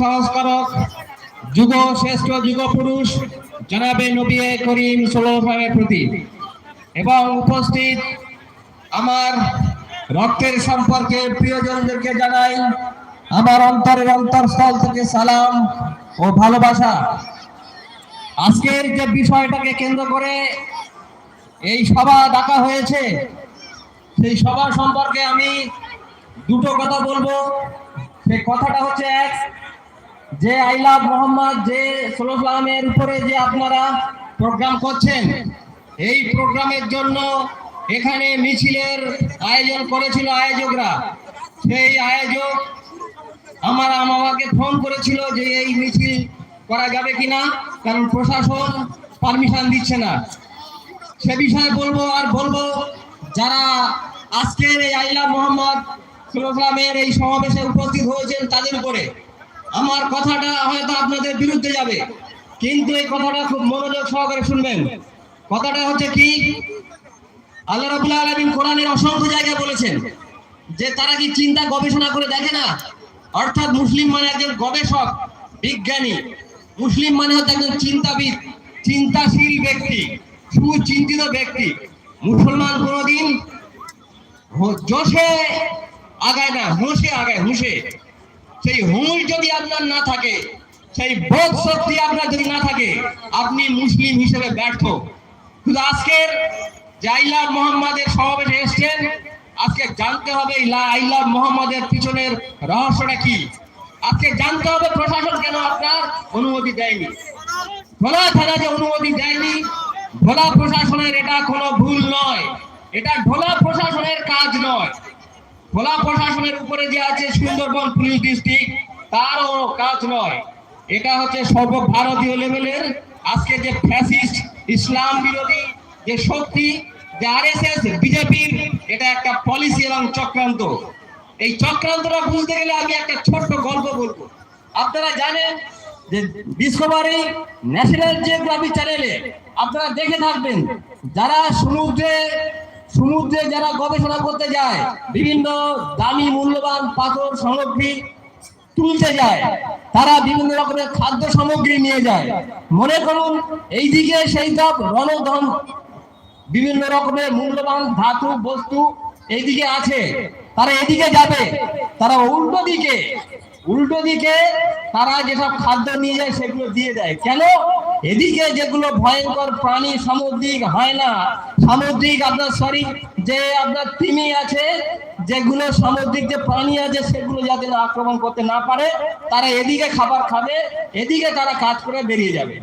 সংস্কারক যুগ শ্রেষ্ঠ যুগ পুরুষ জনাবে নবী করিম সাল্লামের প্রতি। এবং উপস্থিত আমার রক্তের সম্পর্কে প্রিয়জনদেরকে জানাই আমার অন্তরের অন্তরস্থল থেকে সালাম ও ভালোবাসা। আজকের যে বিষয়টাকে কেন্দ্র করে এই সভা ডাকা হয়েছে, সেই সভা সম্পর্কে আমি দুটো কথা বলব। সেই কথাটা হচ্ছে এক, যে আই লাভ মোহাম্মদ, যে সাল্লামের উপরে যে আপনারা প্রোগ্রাম করছেন, এই প্রোগ্রামের জন্য এখানে মিছিলের আয়োজন করেছিল আয়োজকরা। সেই আয়োজক আমার আমাকে ফোন করেছিল যে এই মিছিল করা যাবে কিনা, কারণ প্রশাসন পারমিশন দিচ্ছে না। সে বিষয়ে বলব আর বলব, যারা আজকের এই আইলা মোহাম্মদ সুলামের এই সমাবেশে উপস্থিত হয়েছেন তাদের উপরে। আমার কথাটা হয়তো আপনাদের বিরুদ্ধে যাবে, কিন্তু এই কথাটা খুব মনোযোগ সহকারে শুনবেন। কথাটা হচ্ছে কি? আল্লাহ রাবুল আলমিন কোরআনের অসংখ্য জায়গায় বলেছেন যে তারা কি চিন্তা গবেষণা করে দেখে না? অর্থাৎ মুসলিম মানে একজন গবেষক, বিজ্ঞানী। মুসলিম মানে হচ্ছে একজন চিন্তাবিদ, চিন্তাশীল ব্যক্তি, সুচিন্তিত ব্যক্তি। মুসলমান কোনোদিন জোশে আগায় না, হুঁশে আগায়, হুঁশে। সেই হুঁশ যদি আপনার না থাকে, সেই বোধ শক্তি আপনার যদি না থাকে, আপনি মুসলিম হিসেবে ব্যর্থ। শুধু আজকের যে আইলা মোহাম্মদের সমাবেশে এসছেন, আজকে জানতে হবে আইলা মোহাম্মদের পিছনের রহস্যটা কি। আজকে জানতে হবে প্রশাসন কেন আপনার অনুমতি দেয়নি। ভোলা থানা যে অনুমতি দেয়নি, ভোলা প্রশাসনের এটা কোনো ভুল নয়। এটা ভোলা প্রশাসনের কাজ নয়। ভোলা প্রশাসনের উপরে যে আছে সুন্দরবন পুলিশ ডিস্ট্রিক্ট, তারও কাজ নয়। এটা হচ্ছে সর্বভারতীয় লেভেলের আজকে যে ফ্যাসিস্ট ইসলাম বিরোধী যে শক্তি, যে আর এস এস বিজেপির, এটা একটা পলিসি এবং চক্রান্ত। এই চক্রান্তটা বুঝতে গেলে আমি একটা ছোট্ট গল্প বলব। আপনারা জানেন যে ডিসকভারি ন্যাশনাল জিওগ্রাফি চ্যানেলে আপনারা দেখে থাকবেন, যারা সমুদ্রে সমুদ্রে যারা গবেষণা করতে যায়, বিভিন্ন দামি মূল্যবান পাথর সামগ্রী তুলতে যায়, তারা বিভিন্ন রকমের খাদ্য সামগ্রী নিয়ে যায়। মনে করুন, এইদিকে সেই সব রণধন, বিভিন্ন রকমের মূল্যবান ধাতু, বস্তু এইদিকে আছে। তারা এদিকে যাবে, তারা উল্টো দিকে উল্টো দিকে তারা যেসব খাদ্য নিয়ে যায় সেগুলো দিয়ে দেয়। কেন? এদিকে যেগুলো ভয়ঙ্কর প্রাণী সামুদ্রিক হয় না। সামুদ্রিক আপনার সরি যে আপনার তিমি আছে, যেগুলো সামুদ্রিক যে প্রাণী আছে সেগুলো যাতে আক্রমণ করতে না পারে, তারা এদিকে খাবার খাবে, এদিকে তারা কাজ করে বেরিয়ে যাবে।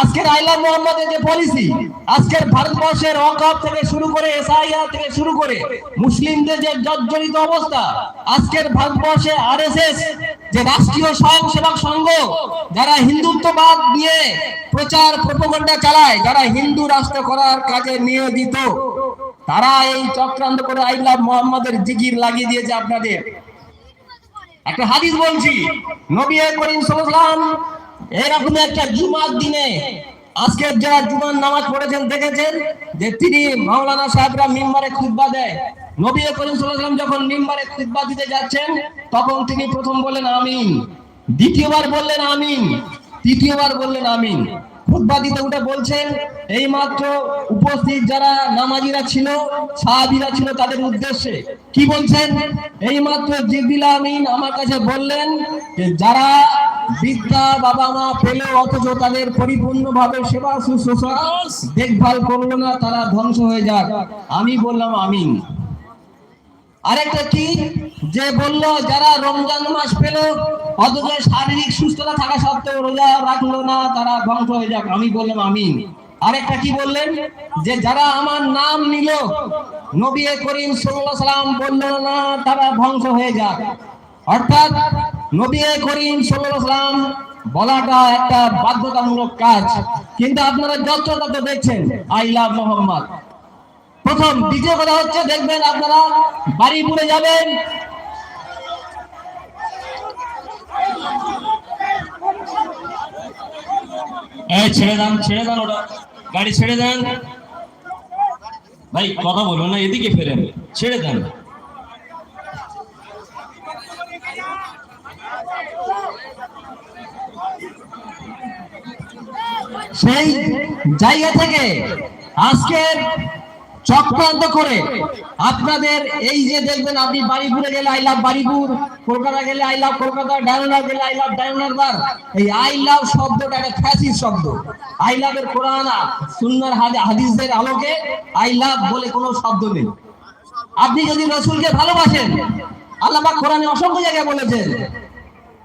আজকের আইলা মোহাম্মদের যে পলিসি আজকের ভারতবর্ষের অকাপ থেকে শুরু করে এসআইআর থেকে শুরু করে মুসলিমদের যে জর্জরিত অবস্থা, আজকের ভারতবর্ষে আরএসএস যে রাষ্ট্রীয় স্বয়ংসেবক সংঘ, যারা হিন্দুত্ববাদ নিয়ে প্রচার প্রপগণ্ডা চালায়, যারা হিন্দু রাষ্ট্র করার কাজে নিয়োজিত, তারা এই চক্রান্ত করে আইলা মোহাম্মদের জিকির লাগিয়ে দিয়েছে আপনাদের। একটা হাদিস বলছি, নবী করিম সাল্লাল্লাহু এরকম একটা জুমার দিনে আজকে যারা জুমার নামাজ পড়েছেন, দেখেছেন? যে তিনি মাওলানা সাহেবরা মিম্বারে খুববা দেয়। নবী করিম সাল্লাল্লাহু যখন মিম্বারে খুববা দিতে যাচ্ছেন, তখন তিনি প্রথম বললেন, আমিন। দ্বিতীয়বার বললেন, আমিন। তৃতীয়বার বললেন, আমিন। খুতবা দিতে উঠে বলছেন এই মাত্র উপস্থিত যারা নামাজিরা ছিল, সাহাবীরা ছিল তাদের উদ্দেশ্যে। কি বলছেন? এই মাত্র জিবরিল আমিন আমার কাছে বললেন যে, যারা বিদ্যা বাবা মা পেলে অথচ তাদের পরিপূর্ণভাবে সেবা শুশ্রূষা দেখভাল করল না, তারা ধ্বংস হয়ে যাক। আমি বললাম, আমিন। আরেকটা কি? যে বলল, যারা রমজান মাস পেল, অথচ শারীরিক সুস্থতা থাকা সত্ত্বেও রোজা রাখল না, তারা ধ্বংস হয়ে যাক। আমি বললাম, আমিন। আরেকটা কি বললেন? যে যারা আমার নাম নিল, নবী করিম সাল্লাল্লাহু সাল্লাম বলল, না, তারা ধ্বংস হয়ে যাক। অর্থাৎ নবী করিম সাল্লাল্লাহু সাল্লাম বলাটা একটা বাধ্যতামূলক কাজ। কিন্তু আপনারা যত তত দেখছেন, আই লাভ মোহাম্মদ। প্রথম, দ্বিতীয় কথা হচ্ছে, দেখবেন আপনারা বাড়ি বাড়িপুরে যাবেন। ছেড়ে দেন ছেড়ে দেন ওটা। গাড়ি ছেড়ে দেন। ভাই, কথা বলুন না, এদিকে ফেরেন। ছেড়ে দেন। সেই জায়গা থেকে আজকের চক্রান্ত করে। আপনাদের এই যে দেখবেন, আপনি বাড়িপুরে গেলে আই লাভ বাড়িপুর কলকাতা গেলে আই লাভ কলকাতা, ডায়নার গেলে আই লাভ ডায়নার এই আই লাভ শব্দটা একটা ফ্যাসিস শব্দ। আই লাভের কোরআন সুন্নার হাদি- হাদিসের আলোকে আই লাভ বলে কোনো শব্দ নেই। আপনি যদি রসুলকে ভালোবাসেন আল্লাহ কোরআনে অসংখ্য জায়গায় বলেছেন।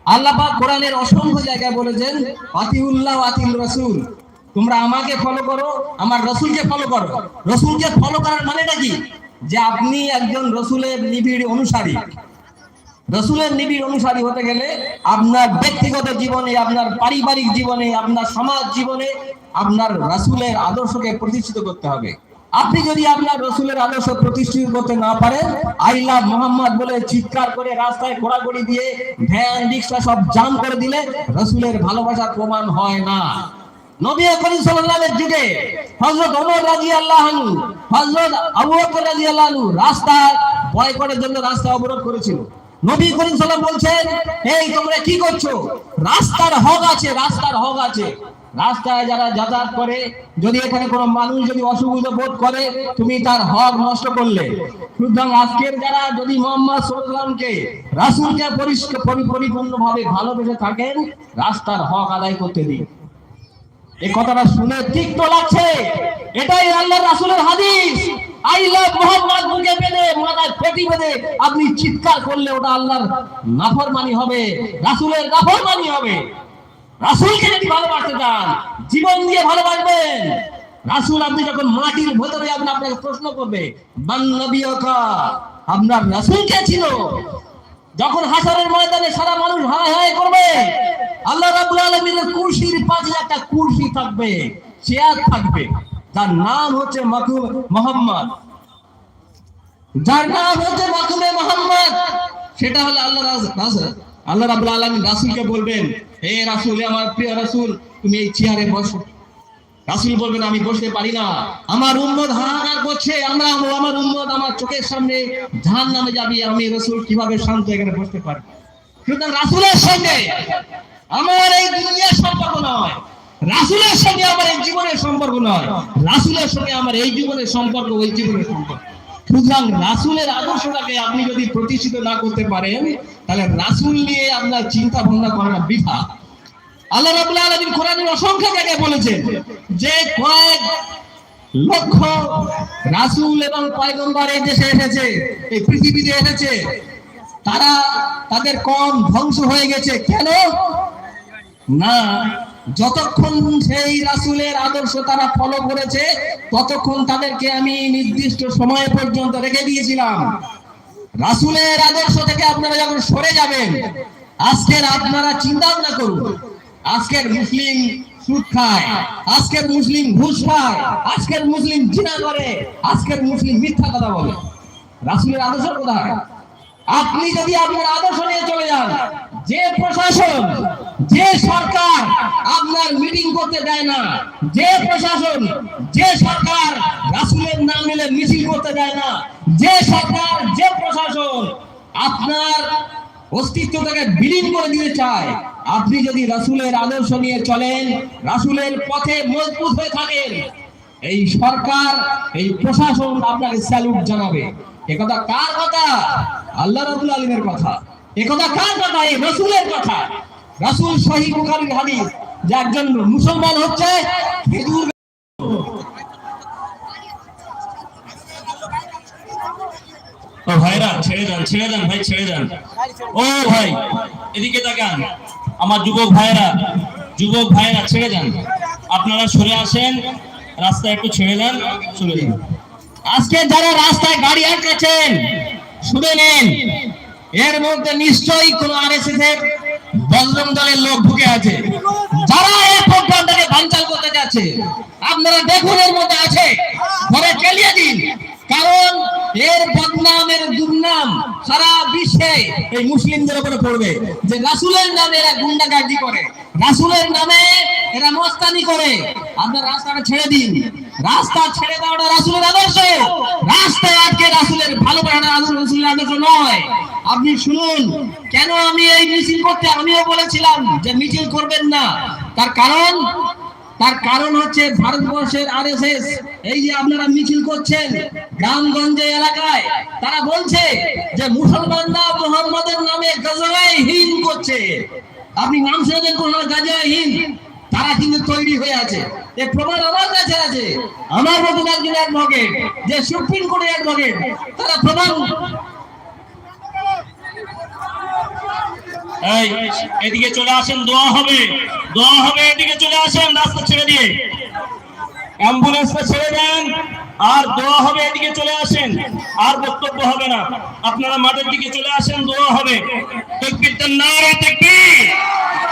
আল্লাহ কোরআনের অসংখ্য জায়গায় বলেছেন, আতিউল্লাহ আতিল রসুল। তোমরা আমাকে ফলো করো, আমার রসুলকে ফলো করো। রসুলকে ফলো করার মানেটা কি? যে আপনি একজন রসুলের নিবিড় অনুসারী। রসুলের নিবিড় অনুসারী হতে গেলে আপনার ব্যক্তিগত জীবনে, আপনার পারিবারিক জীবনে, আপনার সমাজ জীবনে আপনার রসুলের আদর্শকে প্রতিষ্ঠিত করতে হবে। আপনি যদি আপনার রসুলের আদর্শ প্রতিষ্ঠিত করতে না পারেন, আই লাভ মোহাম্মদ বলে চিৎকার করে রাস্তায় ঘোরাঘুরি দিয়ে ভ্যান, রিক্সা সব জাম করে দিলে রসুলের ভালোবাসার প্রমাণ হয় না। নবী করিম সাল্লাল্লাহু যুগে জন্য রাস্তা অবরোধ বলছেন, এই তোমরা কি করছ? রাস্তার হক আছে, রাস্তার হক আছে। রাস্তায় যারা যাতায়াত করে, যদি এখানে কোনো মানুষ যদি অসুবিধা বোধ করে, তুমি তার হক নষ্ট করলে। সুতরাং আজকের যারা যদি মোহাম্মদ সাল্লামকে রাসূলকে পরিষ্কার ভালোবেসে থাকেন, রাস্তার হক আদায় করতে দিন। এই কথাটা শুনে তিক্ত লাগছে। এটাই আল্লাহ রাসূলের হাদিস। আই লাভ মোহাম্মদ বুকে বেঁধে, মাথায় পেটি বেঁধে। আপনি চিৎকার করলে ওটা আল্লাহর নাফরমানি হবে, রাসূলের নাফরমানি হবে। রাসূলকে যদি ভালোবাসতে চান, জীবন দিয়ে ভালোবাসবেন। রাসূল আপনি যখন মাটির ভেতরে আপনি আপনাকে প্রশ্ন করবে নবিয়কা আপনার রাসুল কে ছিল? যখন হাসারের ময়দানে সারা মানুষ হায় হায় করবে, আল্লাহ রাব্বুল আলামিনের কুরসির পাশে একটা কুরসি থাকবে, চেয়ার থাকবে, যার নাম হচ্ছে মোহাম্মদ। যার নাম হচ্ছে মাকুমে মোহাম্মদ। সেটা হলো আল্লাহ আল্লাহ রাব্বুল আলামিন রাসূলকে বলবেন, হে রাসূল আমার প্রিয় রাসূল, তুমি এই চেয়ারে বসো। রাসূল বলবেন, আমি বসতে পারি না। আমার উম্মত হাহাকার করছে। আমরা আমার উম্মত আমার চোখের সামনে জাহান নামে যাবি। আমি রাসূল কীভাবে শান্ত এখানে বসতে পারি? সুতরাং রাসূলের সঙ্গে আমার এই দুনিয়ার সম্পর্ক নয়। রাসূলের সঙ্গে আমার এই জীবনের সম্পর্ক নয়। রাসুলের সঙ্গে আমার এই জীবনের সম্পর্ক ওই জীবনের সম্পর্ক। সুতরাং রাসূলের আদর্শটাকে আপনি যদি প্রতিষ্ঠিত না করতে পারেন, তাহলে রাসুল নিয়ে আপনার চিন্তা ভাবনা করাটা বৃথা। আল্লাহ রাব্বুল আলামিন কোরআনের অসংখ্য জায়গায় বলেছেন যে কয়েক লক্ষ রাসূল এবং পয়গম্বর এই দেশে এসেছে, এই পৃথিবীতে এসেছে। তারা তাদের কম ধ্বংস হয়ে গেছে। কেন? না, যতক্ষণ সেই রাসূলের আদর্শ তারা ফলো করেছে, ততক্ষণ তাদেরকে আমি নির্দিষ্ট সময় পর্যন্ত রেখে দিয়েছিলাম। রাসূলের আদর্শ থেকে আপনারা যখন সরে যাবেন, আজকের আপনারা চিন্তা ভাবনা করুন। আজকের মুসলিম সুদ খায়, আজকের মুসলিম ঘুষ খায় আজকের মুসলিম জিনা করে, আজকের মুসলিম মিথ্যা কথা বলে। রাসূলের আদর্শ কোথায়? আপনি যদি আপনার আদর্শ নিয়ে চলে যান, যে প্রশাসন, যে সরকার আপনার মিটিং করতে দেয় না, যে প্রশাসন, যে সরকার রাসূলের নাম নিলে মিছিল করতে দেয় না, যে সরকার, যে প্রশাসন আপনার অস্তিত্ব অস্তিত্বটাকে বিলীন করে দিতে চায় আপনি যদি রাসূলের আদর্শ নিয়ে চলেন, রাসূলের পথে মজবুত হয়ে থাকেন, এই সরকার, এই প্রশাসন আপনাকে স্যালুট জানাবে। একথা কার কথা? আল্লাহ রাব্বুল আলামিনের কথা। একথা কার কথা? এই রসুলের কথা। রাসূল সহিহ বুখারীর হাদিস, যে একজন মুসলমান হচ্ছে খেজুর ভাইরা, ছেড়ে দেন ছেড়ে দেন, ভাই, ছেড়ে দেন। ও ভাই, এদিকে তাকান। আমার যুবক ভাইয়েরা যুবক ভাইয়েরা, ছেড়ে যান আপনারা সরে আসেন রাস্তা একটু ছেড়ে দেন, চলে যান। আজকে যারা রাস্তায় গাড়ি আটকেছেন শুনে নেন, এর মধ্যে নিশ্চয়ই কোন আরএসএস এর বজরং দলের লোক ঢুকে আছে। যারা এই প্রোগ্রামটাকে বানচাল করতে যাচ্ছে, আপনারা দেখুন এর মধ্যে আছে। ঘরে চালিয়ে দিন। এর বদনামের দুর্নাম সারা বিশ্বে এই মুসলিমদের উপরে পড়বে। যে রাসূলের নামে এরা গুন্ডাগার্দি করে, রাসূলের নামে এরা মস্তানি করে আপনার রাস্তাটা ছেড়ে দিন। রাস্তা ছেড়ে দেওয়াটা রাসুলের আদর্শ। রাস্তায় আটকে রাসুলের ভালোবাসাটা রাসুলের আদর্শ নয়। আপনি শুনুন, কেন আমি এই মিছিল করতে আমিও বলেছিলাম যে মিছিল করবেন না। তার কারণ তার কারণ হচ্ছে ভারতবর্ষের আরএসএস, এই যে আপনারা মিছিল করছেন গ্রামগঞ্জে এলাকায়, তারা বলছে যে মুসলমানরা মোহাম্মদের নামে গাজায় হিন করছে। আপনি নাম শুনেছেন কোন গাজায় হিন, তারা কিন্তু তৈরি হয়ে আছে। এ প্রমাণ আমার কাছে আছে। আমার মতন একজন অ্যাডভোকেট যে সুপ্রিম কোর্টের অ্যাডভোকেট তারা প্রমাণ এই, এদিকে চলে আসেন, দোয়া হবে। দোয়া হবে, এদিকে চলে আসেন, রাস্তা ছেড়ে দিয়ে। অ্যাম্বুলেন্সটা ছেড়ে দেন, আর দোয়া হবে, এদিকে চলে আসেন। আর বক্তব্য হবে না। আপনারা মাঠের দিকে চলে আসেন, দোয়া হবে। তকবির নারে তকবির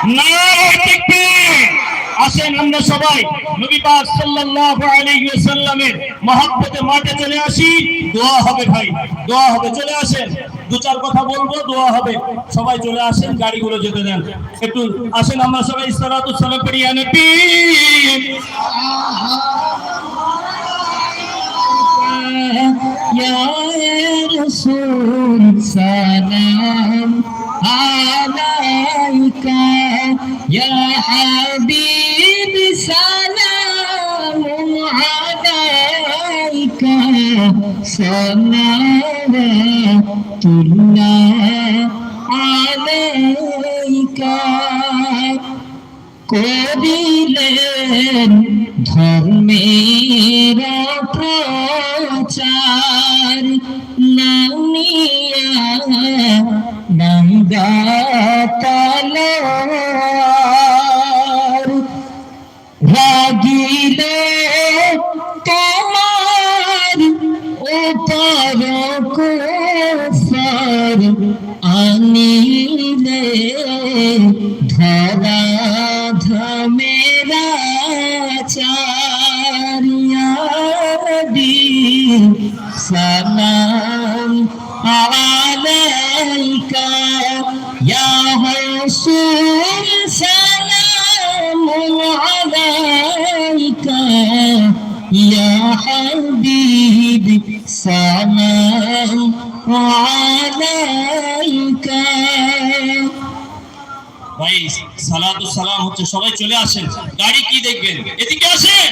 নারে তাকবীর। আসেন আমরা সবাই নবী পাক সাল্লাল্লাহু আলাইহি ওয়াসাল্লামের মহব্বতে মাঠে চলে আসি দোয়া হবে ভাই দোয়া হবে চলে আসেন দু চার কথা বলবো দোয়া হবে সবাই চলে আসেন গাড়িগুলো যেতে দেন একটু আসেন আমরা সবাই সালাতু সালাম করি ইয়া নবী يا رسول سلام عليك يا حبيب سلام عليك صلوات الله عليك করিলেন ধর্মের প্রচার নামিয়া নন্দাতলার আলাইকা, ইয়া হাবিব সালাম আলাইকা। ভাই, সালাতু সালাম হচ্ছে সবাই চলে আসেন। গাড়ি কি দেখবেন? এদিকে আসেন।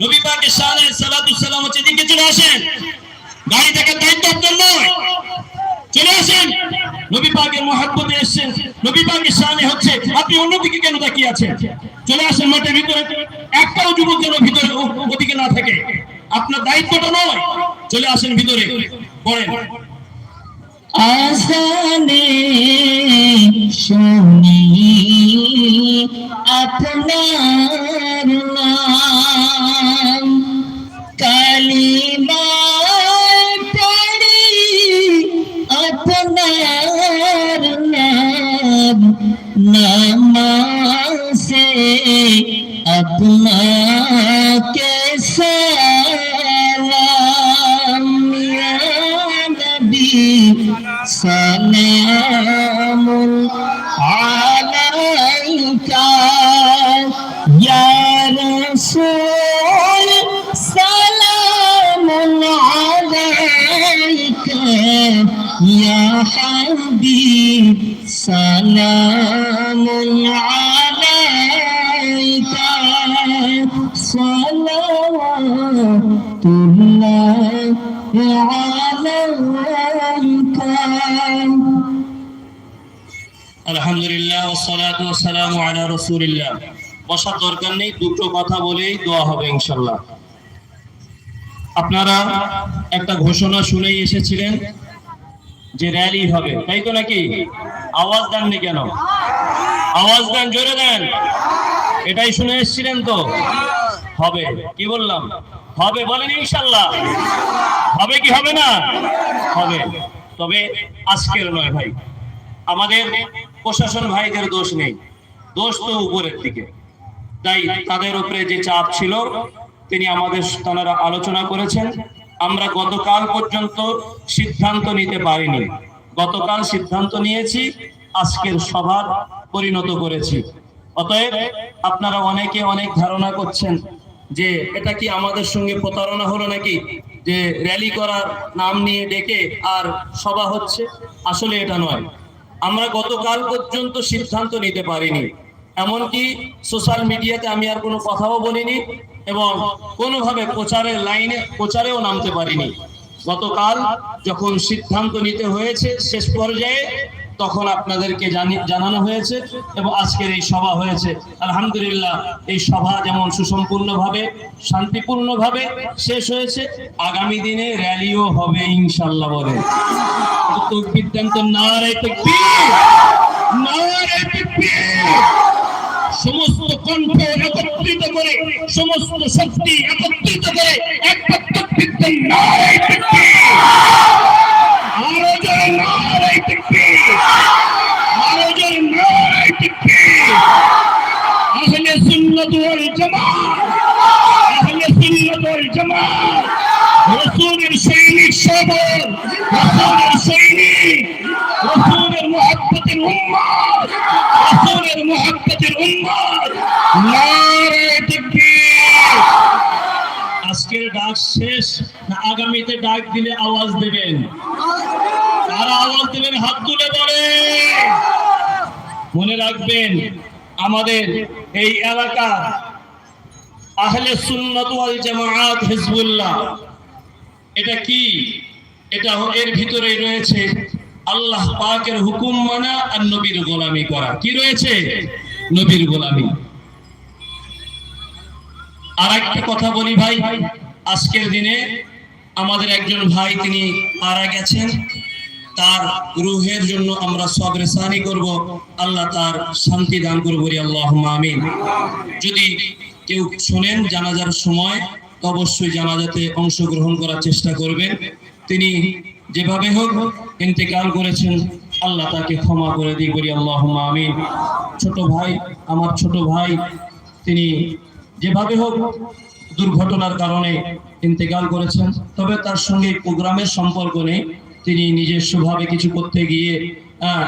নবী পাকের শানে সালাতু সালাম হচ্ছে এদিকে চলে আসেন। গাড়ি থেকে দায়িত্ব আপনার নয়। চলে আসেন। নবী পাকের মহাব্বতে এসেছেন। নবী পাকের শানে হচ্ছে, আপনি অন্যদিকে কেন তাকিয়ে আছেন? চলে আসেন মাঠের ভিতরে। একটাও যুবক যেন ভিতরে ওদিকে না থাকে। আপনার দায়িত্বটা নয়। চলে আসেন ভিতরে। পড়েন। আসানে শুনি আপনার নাম, কালিমা আলহামদুলিল্লাহ সালাতু ওয়াসসালামু আলা রাসূলিল্লাহ। বসার দরকার নেই, দুটো কথা বলেই দোয়া হবে ইনশাআল্লাহ। আপনারা একটা ঘোষণা শুনেই এসেছিলেন যে র্যালি হবে, তাই তো নাকি? আওয়াজ দেননি কেন? আওয়াজ দেন, জোরে দেন। এটাই শুনে এসেছিলেন তো? হবে, কি বললাম? হবে বলেন ইনশাআল্লাহ। হবে কি হবে না? হবে। তবে আজকের নয় ভাই। আমাদের প্রশাসন ভাইদের দোষ নেই। দোষ তো উপরের দিকে। তাই তাদের উপরে যে চাপ ছিল, তিনি আমাদের তারা আলোচনা করেছেন। আমরা গতকাল পর্যন্ত সিদ্ধান্ত নিতে পারিনি। গতকাল সিদ্ধান্ত নিয়েছি, আজকের সভার পরিণত করেছি। অতএব আপনারা অনেকে অনেক ধারণা করছেন যে এটা কি আমাদের সঙ্গে প্রতারণা হলো নাকি? যে র্যালি করার নাম নিয়ে ডেকে আর সভা হচ্ছে? আসলে এটা নয়। আমরা গতকাল পর্যন্ত সিদ্ধান্ত নিতে পারিনি। এমনকি সোশ্যাল মিডিয়াতে আমি আর কোনো কথাও বলিনি এবং কোনোভাবে প্রচারের লাইনে, প্রচারেও নামতে পারিনি। গতকাল যখন সিদ্ধান্ত নিতে হয়েছে, শেষ পর্যায়ে তখন আপনাদেরকে জানি, জানানো হয়েছে এবং আজকের এই সভা হয়েছে। আলহামদুলিল্লাহ, এই সভা যেমন সুসম্পূর্ণভাবে, শান্তিপূর্ণভাবে শেষ হয়েছে, আগামী দিনে র্যালিও হবে ইনশাল্লাহ বলে। সমস্ত কণ্ঠ একত্রিত করে, সমস্ত শক্তি একত্রিত করে একবার তকবীর রাসূলের মুহাব্বতের উম্মত রাসূলের মুহাব্বতের উম্মত আজকের ডাক শেষ, না আগামীতে ডাক দিলে আওয়াজ দেবেন? তারা আওয়াজ দেবেন? হাত তুলে পড়ে মনে রাখবেন, আমাদের এই এলাকা আহলে সুন্নাত ওয়াল জামাআত হিজবুল্লাহ। এটা কি? এটা এর ভিতরে রয়েছে আল্লাহ পাকের হুকুম মানা আর নবীর গোলামি করা। কি রয়েছে? নবীর গোলামি। আর একটা কথা বলি ভাই, আজকের দিনে আমাদের একজন ভাই তিনি মারা গেছেন। তার রুহের জন্য আমরা সবরেসানি করব, আল্লাহ তার শান্তি দান করব আল্লাহ আমিন। যদি কেউ শোনেন জানাজার সময়, অবশ্যই জানাজাতে অংশগ্রহণ করার চেষ্টা করবেন। তিনি যেভাবে হোক ইন্তেকাল করেছেন, আল্লাহ তাকে ক্ষমা করে দিই বলি আল্লাহ আমিন। ছোট ভাই, আমার ছোট ভাই, তিনি যেভাবে হোক দুর্ঘটনার কারণে ইন্তেকাল করেছেন, তবে তার সঙ্গে প্রোগ্রামের সম্পর্ক নেই। তিনি নিজের নিজস্বভাবে কিছু করতে গিয়ে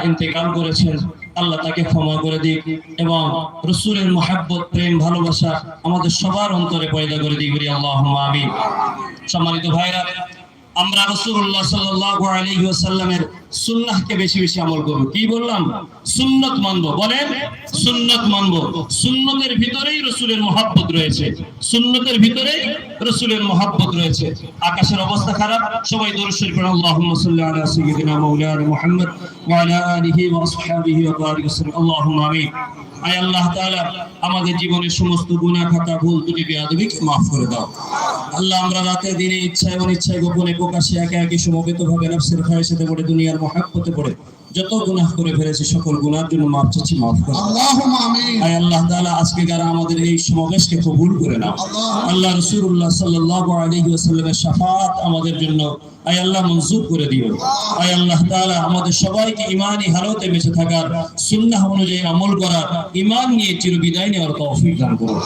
ইন্তেকাল করেছেন, আল্লাহ তাকে ক্ষমা করে দিক এবং রসুলের মহাব্বত, প্রেম, ভালোবাসা আমাদের সবার অন্তরে পয়দা করে দিক, বলি আল্লাহ আমিন। সম্মানিত ভাইরা আমরা রসুল্লাহ ওয়াসাল্লামের সুন্নাহকে বেশি বেশি আমল করব। কি বললাম? সুন্নত মানবো। বলেন, সুন্নত মানবো। সুন্নতের ভিতরেই রসুলের মহাব্বত রয়েছে। সুন্নতের ভিতরেই রসুলের মহাব্বত রয়েছে। আকাশের অবস্থা খারাপ। সবাই দরুদ পড়েন আল্লাহুম্মা সাল্লি আলা সাইয়্যিদিনা আয় আল্লাহ তাআলা, আমাদের জীবনের সমস্ত গুনাহ খাতা ভুল ত্রুটি, বেয়াদবি মাফ করে দাও। আল্লাহ আমরা রাতে দিনে ইচ্ছা এবং ইচ্ছায় গোপনে প্রকাশে একে একে সমবেত ভাবে নফসের খায়ের সাথে পড়ে দুনিয়ার মহাব্বতে পড়ে যত গুনাহ করে ফেলেছি সকল গুনার জন্য মাফ চাচ্ছি মাফ করে। আয় আল্লাহ তাআলা আজকে যারা আমাদের এই সমাবেশকে কবুল করে নাও। আল্লাহ। রাসূলুল্লাহ সাল্লাল্লাহু আলাইহি ওয়াসাল্লামের শাফাআত আমাদের জন্য আয় আল্লাহ মঞ্জুর করে দিও। আয় আল্লাহ তাআলা আমাদের সবাইকে ঈমানি হালতে বেঁচে থাকার সুন্নাহ অনুযায়ী আমল করার ঈমান নিয়ে চিরবিদায় নেওয়ার তৌফিক দান করো।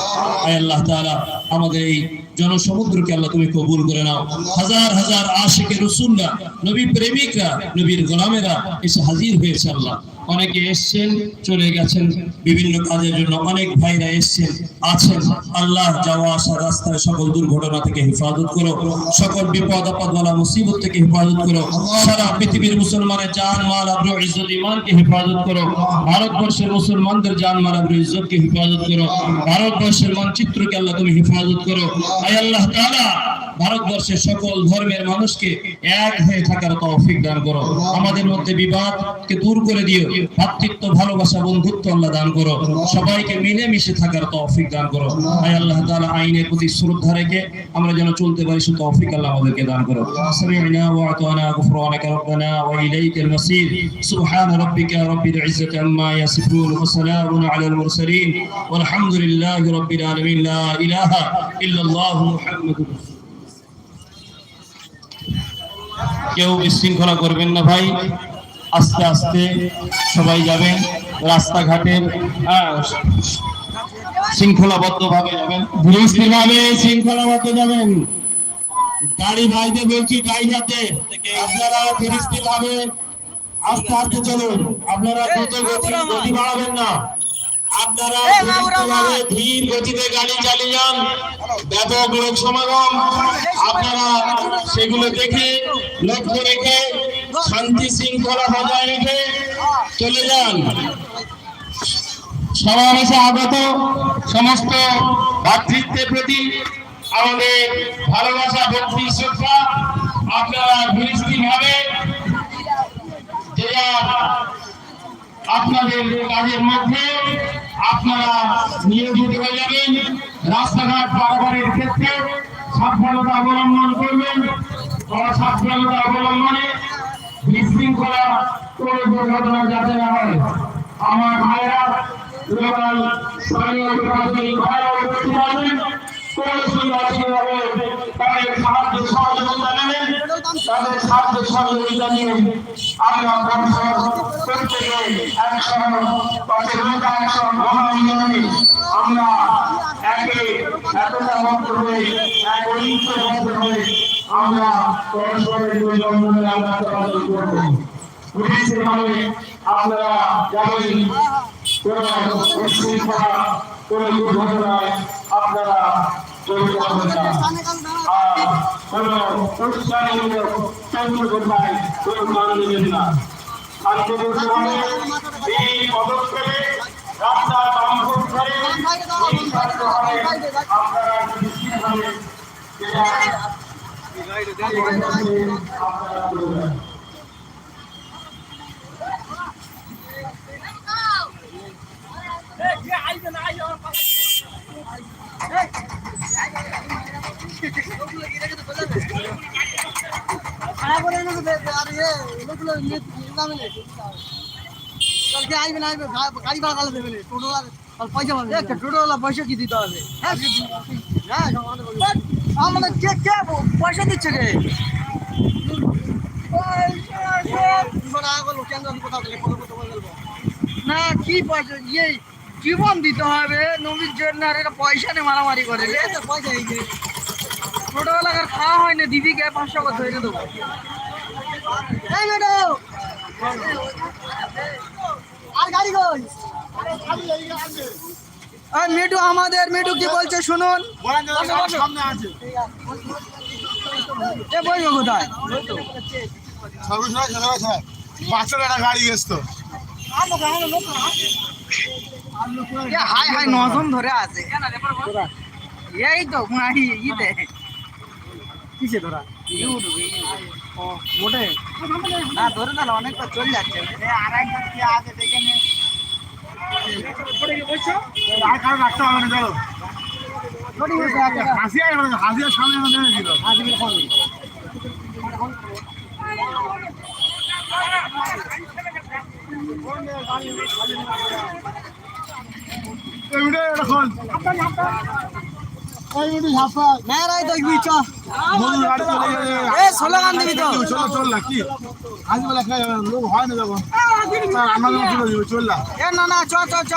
আয় আল্লাহ তাআলা আমাদের এই জনসমুদ্রকে আল্লাহ তুমি কবুল করে নাও। হাজার হাজার আশিকে রসুলরা, নবী প্রেমিকরা, নবীর গোলামেরা এসে হাজির হয়েছে আল্লাহ। অনেকে এসছেন, চলে গেছেন, বিভিন্ন কাজের জন্য অনেক ভাইরা এসছেন, আছেন। আল্লাহ যাওয়া আসা রাস্তায় সকল দুর্ঘটনা থেকে হেফাজত করো, সকল বিপদ, আপদ ওয়ালা মুসিবত থেকে হেফাজত করো, সারা পৃথিবীর মুসলমানের জান, মাল, আব্রু, ইজ্জত ইমানকে হেফাজত করো, ভারতবর্ষের মুসলমানদের জান, মাল, আব্রু, ইজ্জতকে হেফাজত করো, ভারতবর্ষের মানচিত্রকে আল্লাহ তুমি হেফাজত করো। আয় আল্লাহ তাআলা ভারতবর্ষের সকল ধর্মের মানুষকে এক হয়ে থাকার তৌফিক দান করো আমাদের মধ্যে বিবাদকে দূর করে দিও ভাতৃত্ব ভালোবাসা বন্ধুত্ব আল্লাহ দান করো সবাইকে মিলেমিশে থাকার তৌফিক দান করো আয় আল্লাহ তাআলা আইনের প্রতি শ্রদ্ধা রেখে আমরা যেন চলতে পারি সে তৌফিক আল্লাহ আমাদেরকে দান করো সামি'না ওয়া আতানা গুফরানাকা রব্বানা ওয়া ইলাইকাল মাসির সুবহান রাব্বিকা রাব্বিল ইজ্জাতি আম্মা ইয়াসিফুন ওয়া সালামুন আলাল মুরসালিন والحمد لله رب العالمين لا إله إلا الله محمد رسول কেউ বিশৃঙ্খলা করবেন না ভাই। আস্তে আস্তে সবাই যাবেন রাস্তাঘাটের হ্যাঁ, শৃঙ্খলাবদ্ধ ভাবে যাবেন ধীরস্থির শৃঙ্খলাবদ্ধ যাবেন। গাড়ি ভাইদের বলছি গাড়ি যাতে আপনারা ধীরস্থির আস্তে আস্তে চলুন। আপনারা দ্রুত গতি বাড়াবেন না। আপনারা ধীর গতিতে গাড়ি চালিয়ে যান। ব্যাপক লোক সমাগম। আপনারা সেগুলো দেখে লক্ষ্য রেখে শান্তি শৃঙ্খলা বজায় রেখে চলে যান। সমাবেশে আগত সমস্ত ভাতৃত্বের প্রতি আমাদের ভালোবাসা ভক্তি শ্রদ্ধা। আপনারা ধীরস্থির ভাবে যে আপনাদের কাজের মধ্যে আপনারা নিয়োজিত হয়ে যাবেন। রাস্তাঘাট পারাপারের ক্ষেত্রে সাবধানতা অবলম্বন করবেন। সাবধানতা অবলম্বনে বিশৃঙ্খলা কোনো দুর্ঘটনা যাতে না হয়। আমার ভাইরা লোকাল স্থানীয় সাহায্য সহযোগিতা নিয়ে আমরা বংশর প্রত্যেকে একশো লোক একশো মহাবিদ্যালয়ে আমরা একে এতটা মন্ত্র হয়ে, এক ঐক্যবদ্ধ হয়ে আমরা পরস্পরের বন্ধনে আমরা চলাচল করব। পুলিশভাবে আপনারা যাবেন কোনো উশৃঙ্খলা কোনো দুর্ঘটনায় আপনারা জড়িত হবেন না। কোনো উৎসাহমূলক চন্দ্রঘটনায় কোনো মান নেবেন না। শান্তিপূর্ণভাবে এই পদক্ষেপে রাস্তা বামপুর করে এই ছাত্রভাবে আপনারা নিশ্চিতভাবে পয়সা পয়সা দিচ্ছে না, কি পয়সা? ইয়ে জীবন দিতে হবে, নবীর জন্য আর এটা পয়সা নিয়ে মারামারি করে পয়সা ছোটবেলাকার খাওয়া হয় না দিদিকে পাঁচশো কথা হয়ে দেবো। এই ম্যাডাম! আর গাড়ি কই? আর মিটু আমাদের মিটু কি বলছে শুনুন। এ বলব কোথায়? বাচ্চারা গাড়ি হাই হাই নজন ধরে আছে। এই তো ইতে। কিসে ধরা। মোটে? না, ধরে না অনেক তো চলে যাচ্ছে। আর একজন কি আছে দেখে নে। আর কারও রাখতে হবে না, চলো। ছোটি আছে হাসিয়া হাসিয়ার সামনে ছিল। এই উঠে না না চ চ চ